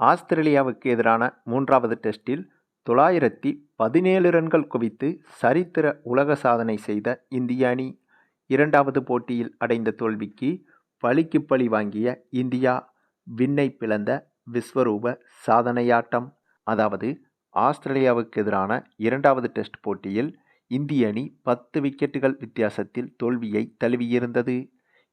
ஆஸ்திரேலியாவுக்கு எதிரான மூன்றாவது டெஸ்டில் தொள்ளாயிரத்தி பதினேழு ரன்கள் குவித்து சரித்திர உலக சாதனை செய்த இந்திய அணி இரண்டாவது போட்டியில் அடைந்த தோல்விக்கு பழிக்கு பழி வாங்கிய இந்தியா விண்ணை பிளந்த விஸ்வரூப சாதனையாட்டம். அதாவது ஆஸ்திரேலியாவுக்கு எதிரான இரண்டாவது டெஸ்ட் போட்டியில் இந்திய அணி பத்து விக்கெட்டுகள் வித்தியாசத்தில் தோல்வியை தழுவியிருந்தது.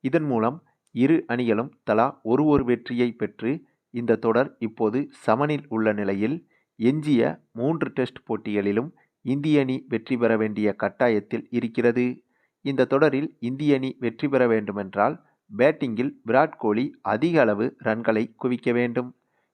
இதன் மூலம் இரு அணிகளும் தலா ஒரு ஒரு வெற்றியை பெற்று இந்த தொடர் இப்போது சமனில் உள்ள நிலையில் எஞ்சிய மூன்று டெஸ்ட் போட்டிகளிலும் இந்திய அணி வெற்றி பெற வேண்டிய கட்டாயத்தில் இருக்கிறது. இந்த தொடரில் இந்திய அணி வெற்றி பெற வேண்டுமென்றால் பேட்டிங்கில் விராட் கோலி அதிக அளவு ரன்களை குவிக்க வேண்டும்.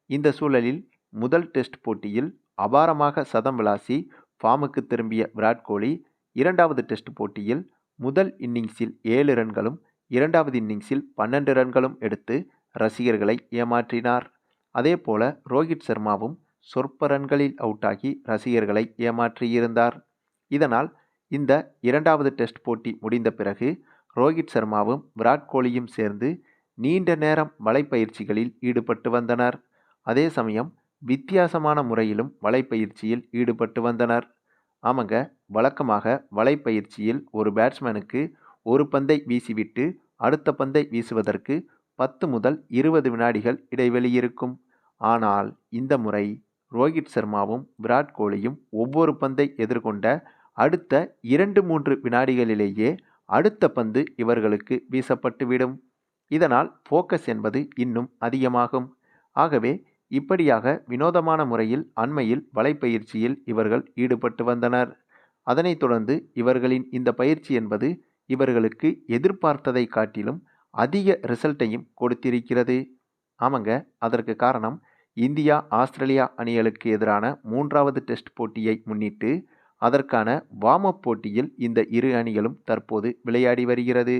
இந்த சூழலில் முதல் டெஸ்ட் போட்டியில் அபாரமாக சதம் விளாசி ஃபார்முக்கு திரும்பிய விராட் கோலி இரண்டாவது டெஸ்ட் போட்டியில் முதல் இன்னிங்ஸில் ஏழு ரன்களும் இரண்டாவது இன்னிங்ஸில் பன்னெண்டு ரன்களும் எடுத்து ரசிகர்களை ஏமாற்றினார். அதேபோல ரோஹித் சர்மாவும் சொற்ப ரன்களில் அவுட்டாகி ரசிகர்களை ஏமாற்றியிருந்தார். இதனால் இந்த இரண்டாவது டெஸ்ட் போட்டி முடிந்த பிறகு ரோஹித் சர்மாவும் விராட் கோலியும் சேர்ந்து நீண்ட நேரம் வலைப்பயிற்சிகளில் ஈடுபட்டு வந்தனர். அதே சமயம் வித்தியாசமான முறையிலும் வலைப்பயிற்சியில் ஈடுபட்டு வந்தனர். ஆமாங்க வழக்கமாக வலைப்பயிற்சியில் ஒரு பேட்ஸ்மேனுக்கு ஒரு பந்தை வீசிவிட்டு அடுத்த பந்தை வீசுவதற்கு பத்து முதல் இருபது வினாடிகள் இடைவெளி இருக்கும். ஆனால் இந்த முறை ரோஹித் சர்மாவும் விராட் கோலியும் ஒவ்வொரு பந்தை எதிர்கொண்ட அடுத்த இரண்டு மூன்று வினாடிகளிலேயே அடுத்த பந்து இவர்களுக்கு வீசப்பட்டுவிடும். இதனால் ஃபோக்கஸ் என்பது இன்னும் அதிகமாகும். ஆகவே இப்படியாக வினோதமான முறையில் அண்மையில் வலைப்பயிற்சியில் இவர்கள் ஈடுபட்டு வந்தனர். அதனைத் தொடர்ந்து இவர்களின் இந்த பயிற்சி என்பது இவர்களுக்கு எதிர்பார்த்ததை காட்டிலும் அதிக ரிசல்ட்டையும் கொடுத்திருக்கிறது. ஆமாங்க அதற்கு காரணம் இந்தியா ஆஸ்திரேலியா அணிகளுக்கு எதிரான மூன்றாவது டெஸ்ட் போட்டியை முன்னிட்டு அதற்கான வார்ம் அப் போட்டியில் இந்த இரு அணிகளும் தற்போது விளையாடி வருகிறது.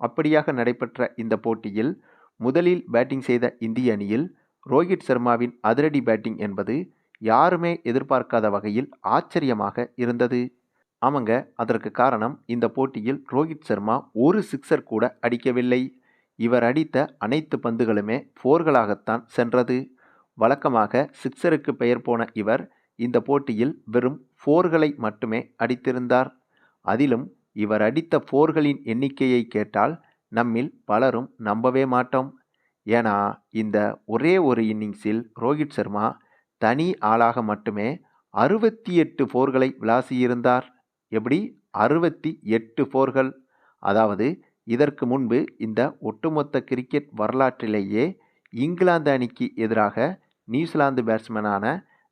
அப்படியாக நடைபெற்ற இந்த போட்டியில் முதலில் பேட்டிங் செய்த இந்திய அணியில் ரோஹித் சர்மாவின் அதிரடி பேட்டிங் என்பது யாருமே எதிர்பார்க்காத வகையில் ஆச்சரியமாக இருந்தது. ஆமாங்க அதற்கு காரணம் இந்த போட்டியில் ரோஹித் சர்மா ஒரு சிக்சர் கூட அடிக்கவில்லை. இவர் அடித்த அனைத்து பந்துகளுமே ஃபோர்களாகத்தான் சென்றது. வழக்கமாக சிக்சருக்கு பெயர் போன இவர் இந்த போட்டியில் வெறும் ஃபோர்களை மட்டுமே அடித்திருந்தார். அதிலும் இவர் அடித்த ஃபோர்களின் எண்ணிக்கையை கேட்டால் நம்மில் பலரும் நம்பவே மாட்டோம். ஏன்னா இந்த ஒரே ஒரு இன்னிங்ஸில் ரோஹித் சர்மா தனி ஆளாக மட்டுமே அறுபத்தி எட்டு ஃபோர்களை விளாசியிருந்தார். எப்படி? அறுபத்தி எட்டு ஃபோர்கள் அதாவது இதற்கு முன்பு இந்த ஒட்டுமொத்த கிரிக்கெட் வரலாற்றிலேயே இங்கிலாந்து அணிக்கு எதிராக நியூசிலாந்து பேட்ஸ்மேனான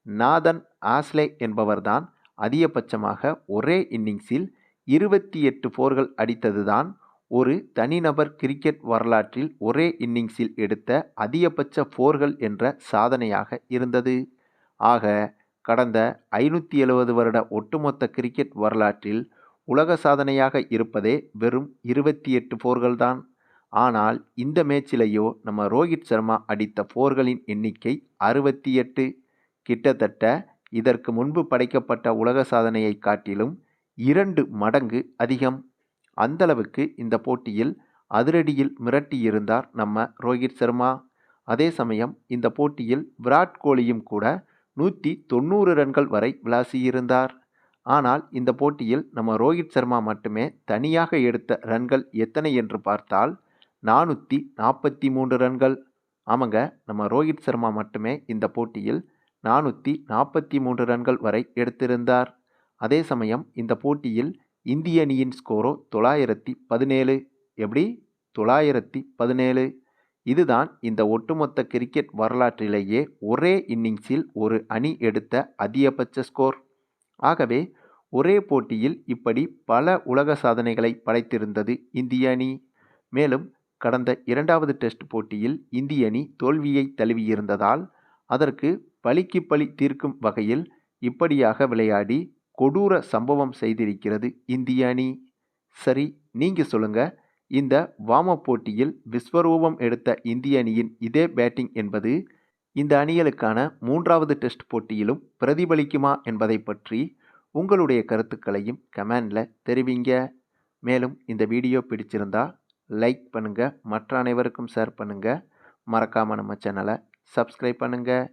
நாதன் ஆஸ்லே என்பவர்தான் அதிகபட்சமாக ஒரே இன்னிங்ஸில் இருபத்தி எட்டு ஃபோர்கள் அடித்ததுதான் ஒரு தனிநபர் கிரிக்கெட் வரலாற்றில் ஒரே இன்னிங்ஸில் எடுத்த அதிகபட்ச ஃபோர்கள் என்ற சாதனையாக இருந்தது. ஆக கடந்த ஐநூற்றி எழுபது வருட ஒட்டுமொத்த கிரிக்கெட் வரலாற்றில் உலக சாதனையாக இருப்பதே வெறும் இருபத்தி எட்டு ஃபோர்கள்தான் ஆனால் இந்த மேட்சிலேயோ நம்ம ரோஹித் சர்மா அடித்த ஃபோர்களின் எண்ணிக்கை அறுபத்தி எட்டு. கிட்டத்தட்ட இதற்கு முன்பு படைக்கப்பட்ட உலக சாதனையை காட்டிலும் இரண்டு மடங்கு அதிகம். அந்தளவுக்கு இந்த போட்டியில் அதிரடியில் மிரட்டியிருந்தார் நம்ம ரோஹித் சர்மா. அதே சமயம் இந்த போட்டியில் விராட் கோலியும் கூட நூற்றி தொண்ணூறு ரன்கள் வரை விளாசியிருந்தார். ஆனால் இந்த போட்டியில் நம்ம ரோஹித் சர்மா மட்டுமே தனியாக எடுத்த ரன்கள் எத்தனை என்று பார்த்தால் நானூற்றி நாற்பத்தி மூன்று ரன்கள். ஆமாங்க நம்ம ரோஹித் சர்மா மட்டுமே இந்த போட்டியில் நானூற்றி நாற்பத்தி மூன்று ரன்கள் வரை எடுத்திருந்தார். அதே சமயம் இந்த போட்டியில் இந்திய அணியின் ஸ்கோரோ தொள்ளாயிரத்தி பதினேழு. எப்படி? தொள்ளாயிரத்தி பதினேழு. இதுதான் இந்த ஒட்டுமொத்த கிரிக்கெட் வரலாற்றிலேயே ஒரே இன்னிங்ஸில் ஒரு அணி எடுத்த அதிகபட்ச ஸ்கோர். ஆகவே ஒரே போட்டியில் இப்படி பல உலக சாதனைகளை படைத்திருந்தது இந்திய அணி. மேலும் கடந்த இரண்டாவது டெஸ்ட் போட்டியில் இந்திய அணி தோல்வியை தழுவியிருந்ததால் அதற்கு பழிக்கு பழி தீர்க்கும் வகையில் இப்படியாக விளையாடி கொடூர சம்பவம் செய்திருக்கிறது இந்திய அணி. சரி நீங்கள் சொல்லுங்கள் இந்த வாம போட்டியில் விஸ்வரூபம் எடுத்த இந்திய அணியின் இதே பேட்டிங் என்பது இந்த அணிகளுக்கான மூன்றாவது டெஸ்ட் போட்டியிலும் பிரதிபலிக்குமா என்பதை பற்றி உங்களுடைய கருத்துக்களையும் கமெண்டில் தெரிவிங்க. மேலும் இந்த வீடியோ பிடிச்சிருந்தா லைக் பண்ணுங்கள் மற்ற அனைவருக்கும் ஷேர் பண்ணுங்கள் மறக்காமல் நம்ம சேனலை சப்ஸ்கிரைப் பண்ணுங்கள்